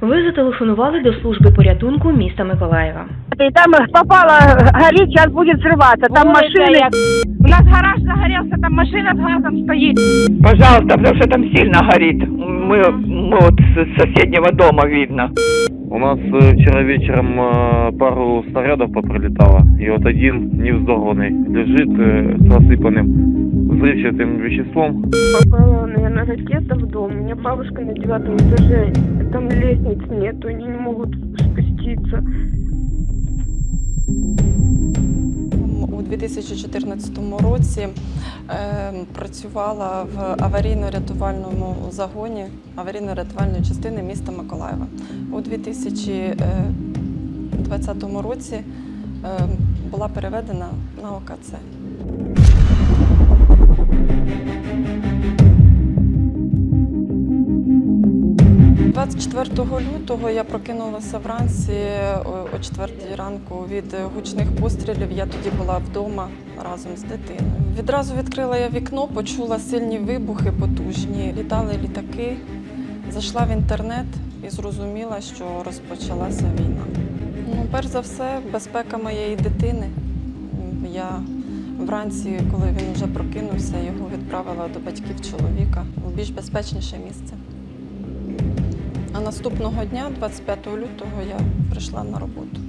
Ви зателефонували до служби порятунку міста Миколаєва. И там попало, горит, сейчас будет взрываться. Там машины. У нас гараж загорелся, там машина с газом стоит. Пожалуйста, потому что там сильно горит. Мы, мы вот с соседнего дома видно. У нас э, вчера вечером э, пару снарядов попролетало, и вот один невзорванный лежит э, с рассыпанным взрывчатым веществом. Попала, наверное, ракета в дом. У меня бабушка на девятом этаже. Там лестниц нету, они не могут спуститься. У 2014 році е, працювала в аварійно-рятувальному загоні аварійно-рятувальної частини міста Миколаєва. У 2020 році е, була переведена на ОКЦ. 24 лютого я прокинулася вранці о- о 4 ранку від гучних пострілів. Я тоді була вдома разом з дитиною. Відразу відкрила я вікно, почула сильні вибухи, потужні. Літали літаки. Зайшла в інтернет і зрозуміла, що розпочалася війна. Ну, перш за все, безпека моєї дитини. Я вранці, коли він вже прокинувся, його відправила до батьків чоловіка в більш безпечніше місце. А наступного дня, 25 лютого, я прийшла на роботу.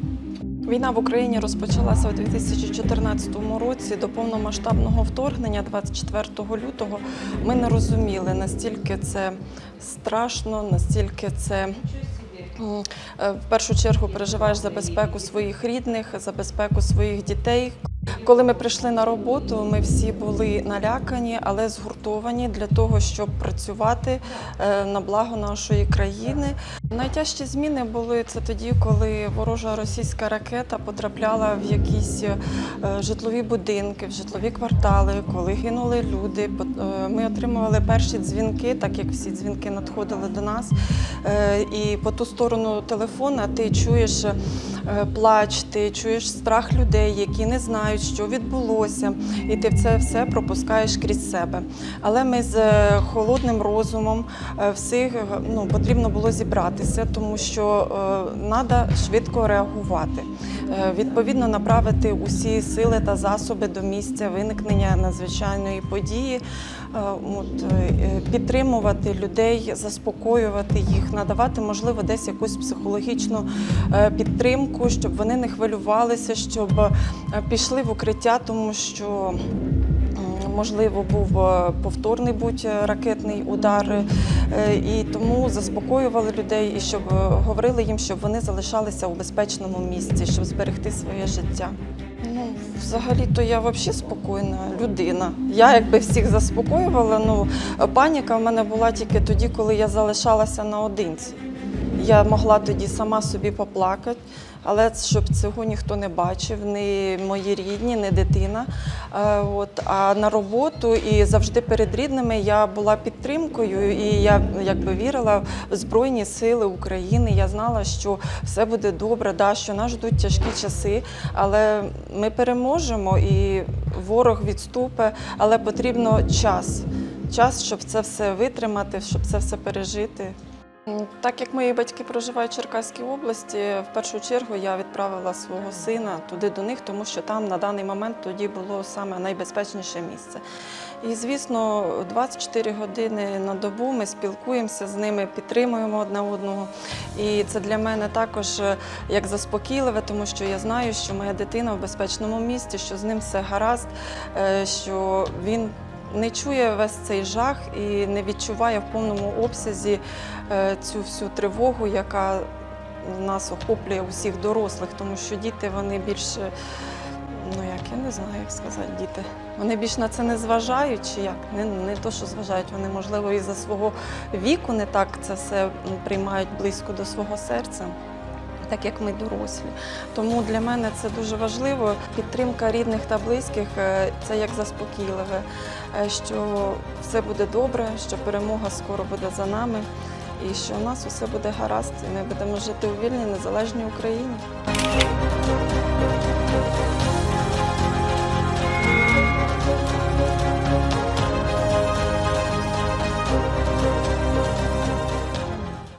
Війна в Україні розпочалася у 2014 році. До повномасштабного вторгнення, 24 лютого, ми не розуміли, настільки це страшно, настільки це. е, В першу чергу переживаєш за безпеку своїх рідних, за безпеку своїх дітей. Коли ми прийшли на роботу, ми всі були налякані, але згуртовані для того, щоб працювати е, на благо нашої країни. Найтяжчі зміни були це тоді, коли ворожа російська ракета потрапляла в якісь е, житлові будинки, в житлові квартали, коли гинули люди. Е, Ми отримували перші дзвінки, так як всі дзвінки надходили до нас. Е, І по ту сторону телефона ти чуєш плач, ти чуєш страх людей, які не знають, що відбулося, і ти це все пропускаєш крізь себе. Але ми з холодним розумом всіх ну, потрібно було зібратися, тому що треба швидко реагувати. Е, Відповідно, направити усі сили та засоби до місця виникнення надзвичайної події, е, е, підтримувати людей, заспокоювати їх, надавати, можливо, десь якусь психологічну підтримку, щоб вони не хвилювалися, щоб пішли в укриття, тому що. Можливо, був повторний будь ракетний удар, і тому заспокоювали людей, і щоб е, говорили їм, щоб вони залишалися у безпечному місці, щоб зберегти своє життя. Ну, взагалі-то я взагалі спокійна людина. Я якби всіх заспокоювала. Ну, паніка в мене була тільки тоді, коли я залишалася наодинці. Я могла тоді сама собі поплакати, але щоб цього ніхто не бачив, ні мої рідні, ні дитина. Е, От, а на роботу і завжди перед рідними я була підтримкою, і я якби вірила в Збройні Сили України. Я знала, що все буде добре, да, що нас ждуть тяжкі часи, але ми переможемо і ворог відступить, але потрібно час. Час, щоб це все витримати, щоб це все пережити. Так як мої батьки проживають в Черкаській області, в першу чергу я відправила свого сина туди до них, тому що там на даний момент тоді було саме найбезпечніше місце. І звісно, 24 години на добу ми спілкуємося з ними, підтримуємо одне одного. І це для мене також е, як заспокійливе, тому що я знаю, що моя дитина в безпечному місці, що з ним все гаразд, е, що він не чує весь цей жах і не відчуває в повному обсязі е, цю всю тривогу, яка нас охоплює усіх дорослих, тому що діти вони більше, ну як я не знаю, як сказати, діти. Вони більш на це не зважають, чи як не, не то, що зважають, вони можливо і за свого віку не так це все приймають близько до свого серця. Так як ми дорослі. Тому для мене це дуже важливо. Підтримка рідних та близьких е, це як заспокійливе, е, що все буде добре, що перемога скоро буде за нами, і що у нас усе буде гаразд, і ми будемо жити у вільній незалежній Україні.